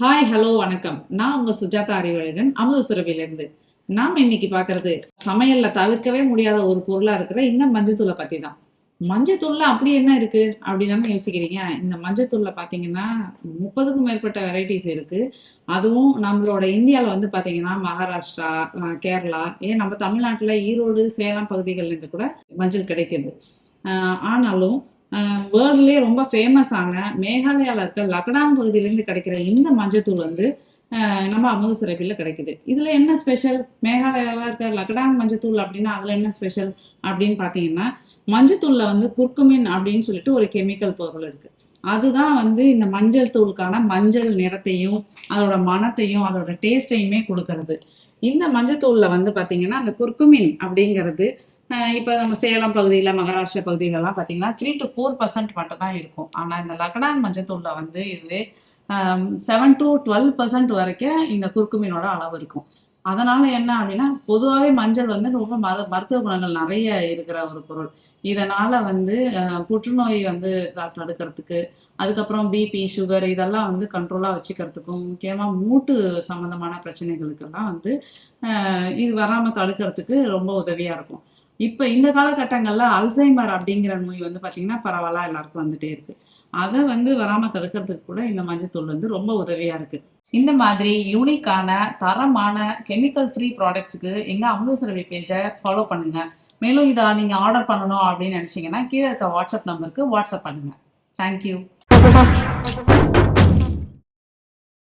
Hi hello வணக்கம். நான் உங்க சுஜாதா அறிவழகன் அமுத சுரபிலிருந்து நாம இன்னைக்கு பார்க்கறது சமையல்ல தவிர்க்கவே முடியாத ஒரு பொருளா இருக்கிற இந்த மஞ்சத்தூளை பத்தி தான் மஞ்சத்தூள்ல அப்படி என்ன இருக்கு? அப்படின்னு யோசிக்கிறீங்க. இந்த மஞ்சத்தூள்ல பாத்தீங்கன்னா முப்பதுக்கும் மேற்பட்ட வெரைட்டிஸ் இருக்கு. அதுவும் நம்மளோட இந்தியாவில் வந்து பாத்தீங்கன்னா மகாராஷ்டிரா கேரளா ஏன் நம்ம தமிழ்நாட்டில் ஈரோடு சேலம் பகுதிகள்லேருந்து கூட மஞ்சள் கிடைக்கிது. ஆனாலும் வேர்ல்ட்லேயே ரொம்ப ஃபேமஸான மேகாலயாவில் இருக்க லக்டாங் பகுதியிலேருந்து கிடைக்கிற இந்த மஞ்சத்தூள் வந்து நம்ம அமுத சிறப்பில் கிடைக்குது. இதில் என்ன ஸ்பெஷல் மேகாலயாவில் இருக்கிற லக்டாங் மஞ்சத்தூள் அப்படின்னா அதில் என்ன ஸ்பெஷல் அப்படின்னு பார்த்தீங்கன்னா மஞ்சத்தூளில் வந்து குர்குமின் அப்படின்னு சொல்லிட்டு ஒரு கெமிக்கல் பொருள் இருக்குது அதுதான் வந்து இந்த மஞ்சள் தூளுக்கான மஞ்சள் நிறத்தையும் அதோட மணத்தையும் அதோட டேஸ்ட்டையுமே கொடுக்கறது. இந்த மஞ்சத்தூளில் வந்து பார்த்தீங்கன்னா அந்த குர்குமின் அப்படிங்கிறது இப்போ நம்ம சேலம் பகுதியில் மகாராஷ்டிரா பகுதியிலலாம் பார்த்தீங்கன்னா த்ரீ டு ஃபோர் பர்சன்ட் மட்டும் தான் இருக்கும். ஆனால் இந்த லக்டாங் மஞ்சத்தூளில் வந்து இதுவே செவன் டு டுவெல் பர்சன்ட் வரைக்கும் இந்த குர்குமினோட அளவு இருக்கும். அதனால என்ன அப்படின்னா பொதுவாகவே மஞ்சள் வந்து ரொம்ப மரு மருத்துவ குணங்கள் நிறைய இருக்கிற ஒரு பொருள். இதனால வந்து புற்றுநோய் வந்து தடுக்கிறதுக்கு அதுக்கப்புறம் பிபி சுகர் இதெல்லாம் வந்து கண்ட்ரோலாக வச்சுக்கிறதுக்கும் முக்கியமாக மூட்டு சம்மந்தமான பிரச்சனைகளுக்கெல்லாம் வந்து இது வராமல் தடுக்கிறதுக்கு ரொம்ப உதவியாக இருக்கும். இப்போ இந்த காலகட்டங்களில் அல்சைமர் அப்படிங்கிற நோய் வந்து பார்த்திங்கன்னா பரவாயில்ல எல்லாருக்கும் வந்துட்டே இருக்கு. அதை வந்து வராமல் தடுக்கிறதுக்கு கூட இந்த மஞ்சத்தூள் வந்து ரொம்ப உதவியாக இருக்குது இந்த மாதிரி யூனிக்கான தரமான கெமிக்கல் ஃப்ரீ ப்ராடக்ட்ஸுக்கு எங்கள் அமுதசுரவி பேஜை ஃபாலோ பண்ணுங்கள் மேலும் இதை நீங்கள் ஆர்டர் பண்ணணும் அப்படின்னு நினச்சிங்கன்னா கீழே இருக்க வாட்ஸ்அப் நம்பருக்கு வாட்ஸ்அப் பண்ணுங்கள் தேங்க்யூ